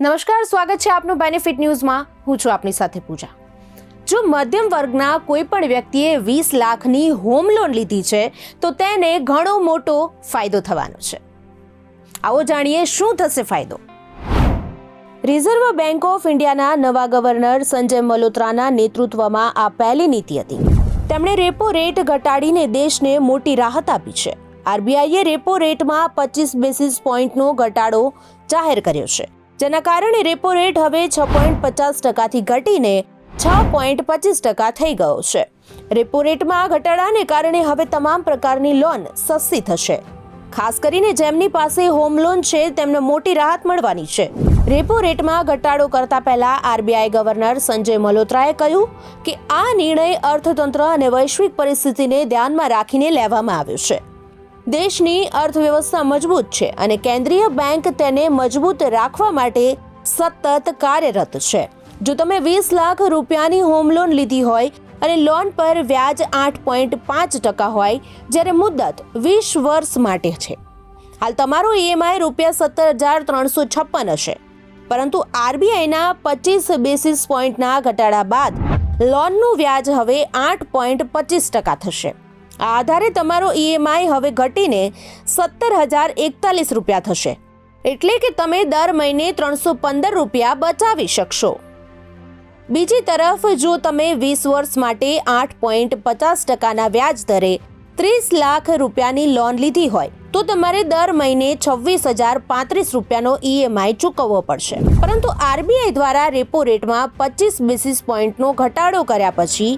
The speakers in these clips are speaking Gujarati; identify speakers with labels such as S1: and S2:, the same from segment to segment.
S1: નમસ્કાર, સ્વાગત છે આપનું બેનિફિટ ન્યૂઝમાં હું છું આપની સાથે પૂજા. જો મધ્યમ વર્ગના કોઈ પણ વ્યક્તિએ વીસ લાખની હોમ લોન લીધી છે, તો તેને ઘણો મોટો ફાયદો થવાનો છે. આવો જાણીએ શું થશે ફાયદો? રિઝર્વ બેંક ઓફ ઇન્ડિયાના નવા ગવર્નર સંજય મલ્હોત્રાના નેતૃત્વમાં આ પહેલી નીતિ હતી. તેમણે રેપો રેટ ઘટાડીને દેશને મોટી રાહત આપી છે. આરબીઆઈએ રેપો રેટમાં પચીસ બેસિસ પોઈન્ટનો ઘટાડો જાહેર કર્યો છે. જેના કારણે રેપો રેટ હવે છ પોઈન્ટ પચાસ ટકાથી ઘટીને છ પોઈન્ટ પચીસ ટકા થઈ ગયો છે. રેપો રેટમાં ઘટાડાને કારણે હવે તમામ પ્રકારની લોન સસ્તી થશે. ખાસ કરીને જેમની પાસે હોમ લોન છે, તેમને મોટી રાહત મળવાની છે. રેપો રેટમાં ઘટાડો કરતા પહેલા આરબીઆઈ ગવર્નર સંજય મલ્હોત્રાએ કહ્યું કે આ નિર્ણય અર્થતંત્ર અને વૈશ્વિક પરિસ્થિતિને ધ્યાનમાં રાખીને લેવામાં આવ્યો છે. દેશની અર્થવ્યવસ્થા મજબૂત છે અને કેન્દ્રીય બેંક તેને મજબૂત રાખવા માટે સતત કાર્યરત છે. જો તમે વીસ લાખ રૂપિયાની હોમ લોન લીધી હોય અને લોન પર વ્યાજ આઠ પોઈન્ટ પાંચ ટકા હોય, જ્યારે મુદત વીસ વર્ષ માટે છે. હાલ તમારો ઈએમઆઈ રૂપિયા સત્તર હજાર ત્રણસો છપ્પન હશે. પરંતુ આરબીઆઈના પચીસ બેસિસ પોઈન્ટના ઘટાડા બાદ લોનનું વ્યાજ હવે આઠ પોઈન્ટ પચીસ ટકા થશે. આ આધારે તમારો ઈએમઆઈ હવે ઘટીને સત્તર હજાર એકતાલીસ રૂપિયા થશે. એટલે કે તમે દર મહિને ત્રણસો પંદર રૂપિયા બચાવી શકશો. બીજી તરફ, જો તમે વીસ વર્ષ માટે આઠ પોઈન્ટ પચાસ ટકાના વ્યાજ દરે ત્રીસ લાખ રૂપિયાની લોન લીધી હોય, તો તમારે દર મહિને છવ્વીસ હજાર પાંત્રીસ રૂપિયાનો ઈએમઆઈ ચૂકવવો પડશે. પરંતુ આરબીઆઈ દ્વારા રેપો રેટમાં પચીસ બેસિસ પોઈન્ટનો ઘટાડો કર્યા પછી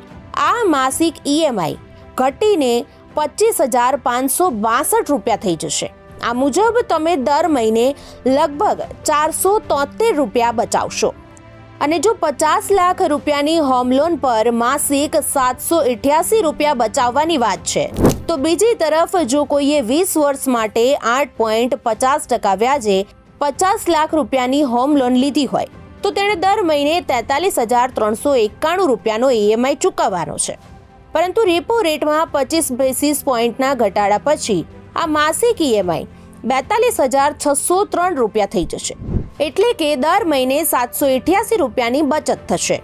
S1: આ માસિક ઈએમઆઈ ઘટીને પચીસ હજાર પાંચસો બાસઠ રૂપિયા થઈ જશે. આ મુજબ તમે દર મહિને લગભગ ચારસો તોતેર રૂપિયા બચાવશો. અને જો પચાસ લાખ રૂપિયાની હોમ લોન પર માસિક સાતસો અઠ્યાસી રૂપિયા બચાવવાની વાત છે, તો બીજી તરફ જો કોઈએ વીસ વર્ષ માટે આઠ પોઈન્ટ પચાસ ટકા વ્યાજે પચાસ લાખ રૂપિયાની હોમ લોન લીધી હોય, તો તેણે દર મહિને તેતાલીસ હજાર ત્રણસો એકાણું રૂપિયાનો ઈએમઆઈ ચૂકવવાનો છે. પરંતુ રેપો રેટમાં પચીસ બેસિસ પોઈન્ટના ઘટાડા પછી આ માસિક ઈએમઆઈ બેતાલીસ હજાર છસો ત્રણ રૂપિયા થઈ જશે. એટલે કે દર મહિને સાતસો અઠ્યાસી રૂપિયાની બચત થશે.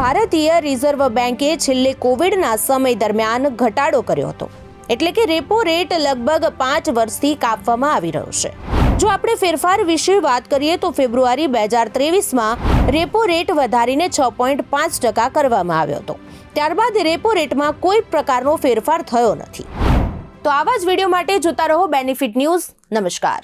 S1: ભારતીય રિઝર્વ બેન્કે છેલ્લે કોવિડના સમય દરમિયાન ઘટાડો કર્યો હતો. એટલે કે રેપો રેટ લગભગ પાંચ વર્ષથી કાપવામાં આવી રહ્યો છે. જો આપણે ફેરફાર વિશે વાત કરીએ તો ફેબ્રુઆરી બે હજાર ત્રેવીસમાં રેપો રેટ વધારીને છ પોઈન્ટ પાંચ ટકા કરવામાં આવ્યો હતો. ત્યારબાદ રેપો રેટમાં કોઈ પ્રકારનો ફેરફાર થયો નથી. તો આવા જ વીડિયો માટે જોતા રહો બેનિફિટ ન્યૂઝ નમસ્કાર.